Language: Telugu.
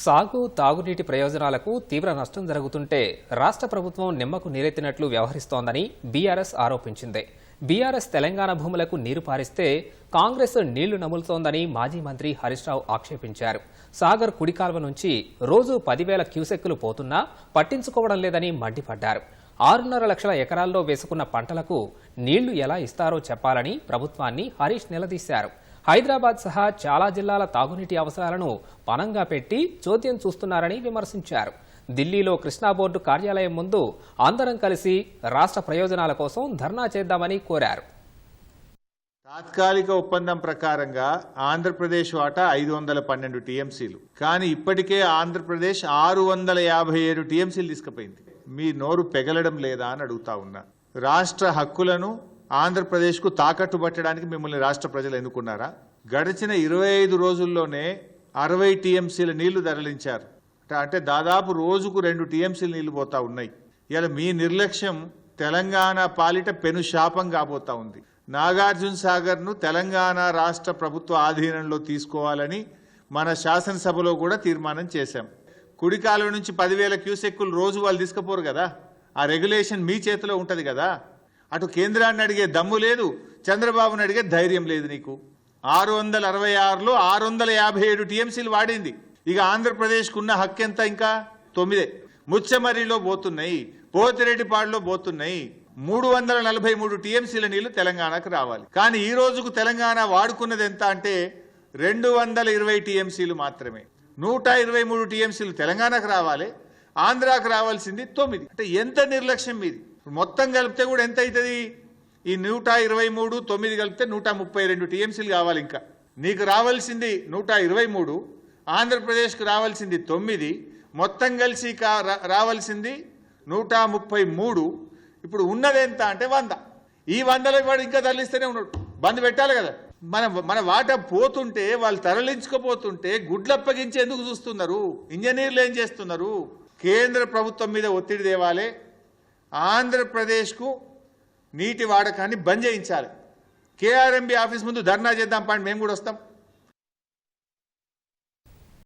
సాగు తాగునీటి ప్రయోజనాలకు తీవ్ర నష్టం జరుగుతుంటే రాష్ట్ర ప్రభుత్వం నిమ్మకు నీరెత్తినట్లు వ్యవహరిస్తోందని బీఆర్ఎస్ ఆరోపించింది. బీఆర్ఎస్ తెలంగాణ భూములకు నీరు పారిస్తే కాంగ్రెస్ నీళ్ళు నములుతోందని మాజీ మంత్రి హరీష్ రావు ఆక్షేపించారు. సాగర్ కుడికాల్వ నుంచి రోజు పదివేల క్యూసెక్కులు పోతున్నా పట్టించుకోవడం లేదని మండిపడ్డారు. ఆరున్నర లక్షల ఎకరాల్లో వేసుకున్న పంటలకు నీళ్ళు ఎలా ఇస్తారో చెప్పాలని ప్రభుత్వాన్ని హరీష్ నిలదీశారు. హైదరాబాద్ సహా చాలా జిల్లాల తాగునీటి అవసరాలను పనంగా పెట్టి చోద్యం చూస్తున్నారని విమర్శించారు. ఢిల్లీలో కృష్ణా బోర్డు కార్యాలయం ముందు అందరం కలిసి రాష్ట్ర ప్రయోజనాల కోసం ధర్నా చేద్దామని కోరారు. తాత్కాలిక ఒప్పందం ప్రకారంగా ఆంధ్రప్రదేశ్ వాటా ఐదు వందల పన్నెండు టీఎంసీలు. కానీ ఇప్పటికే ఆంధ్రప్రదేశ్ ఆరు వందల యాభై ఏడు టీఎంసీలు తీసుకుపోయింది. మీ నోరు పెగలడం లేదా అని అడుగుతా ఉన్నా. రాష్ట్ర హక్కులను ఆంధ్రప్రదేశ్కు తాకట్టు పట్టడానికి మిమ్మల్ని రాష్ట్ర ప్రజలు ఎన్నుకున్నారా? గడిచిన ఇరవై ఐదు రోజుల్లోనే అరవై టీఎంసీల నీళ్ళు తరలించారు. అంటే- దాదాపు రోజుకు రెండు టీఎంసీలు నీళ్ళు పోతా ఉన్నాయి. ఇలా మీ నిర్లక్ష్యం తెలంగాణ పాలిట పెను శాపం కాబోతా ఉంది. నాగార్జున సాగర్ను తెలంగాణ రాష్ట్ర ప్రభుత్వ ఆధీనంలో తీసుకోవాలని మన శాసనసభలో కూడా తీర్మానం చేశాం. కుడికాలం నుంచి పదివేల క్యూసెక్కులు రోజు వాళ్ళు తీసుకుపోరు కదా? ఆ రెగ్యులేషన్ మీ చేతిలో ఉంటది కదా? అటు కేంద్రాన్ని అడిగే దమ్ము లేదు చంద్రబాబుని అడిగే ధైర్యం లేదు నీకు. ఆరు వందల అరవై ఆరులో ఆరు వందల యాభై ఏడు టీఎంసీలు వాడింది. ఇక ఆంధ్రప్రదేశ్కు ఉన్న హక్కు ఎంత ఇంకా? తొమ్మిదే. ముచ్చమర్రిలో పోతున్నాయి పోతిరెడ్డిపాడులో పోతున్నాయి. మూడు వందల నలభై మూడు టీఎంసీల నీళ్ళు తెలంగాణకు రావాలి. కానీ ఈ రోజుకు తెలంగాణ వాడుకున్నది ఎంత అంటే రెండు వందల ఇరవై టీఎంసీలు మాత్రమే. నూట ఇరవై మూడు టీఎంసీలు తెలంగాణకు రావాలి ఆంధ్రాకు రావాల్సింది తొమ్మిది. అంటే ఎంత నిర్లక్ష్యం మీది? మొత్తం కలిపితే కూడా ఎంత అవుతుంది? ఈ నూట ఇరవై మూడు తొమ్మిది కలిపితే నూట ముప్పై రెండు టీఎంసీలు కావాలి ఇంకా. నీకు రావాల్సింది నూట ఇరవై మూడు ఆంధ్రప్రదేశ్కు రావాల్సింది తొమ్మిది మొత్తం కలిసి కా- రా- రావాల్సింది నూట ముప్పై మూడు. ఇప్పుడు ఉన్నది ఎంత అంటే వంద. ఈ వందల వాడు ఇంకా తరలిస్తూనే ఉన్నాడు. బంద్ పెట్టాలి కదా. మన మన వాట పోతుంటే వాళ్ళు తరలించుకోపోతుంటే గుడ్లప్పగించి ఎందుకు చూస్తున్నారు. ఇంజనీర్లు ఏం చేస్తున్నారు? కేంద్ర ప్రభుత్వం మీద ఒత్తిడి తేవాలి. ఆంధ్రప్రదేశ్కు నీటి వాడకాన్ని బంద్ చేయించాలి. కేఆర్ఎంబి ఆఫీస్ ముందు ధర్నా చేద్దాం పండి మేము కూడా వస్తాం.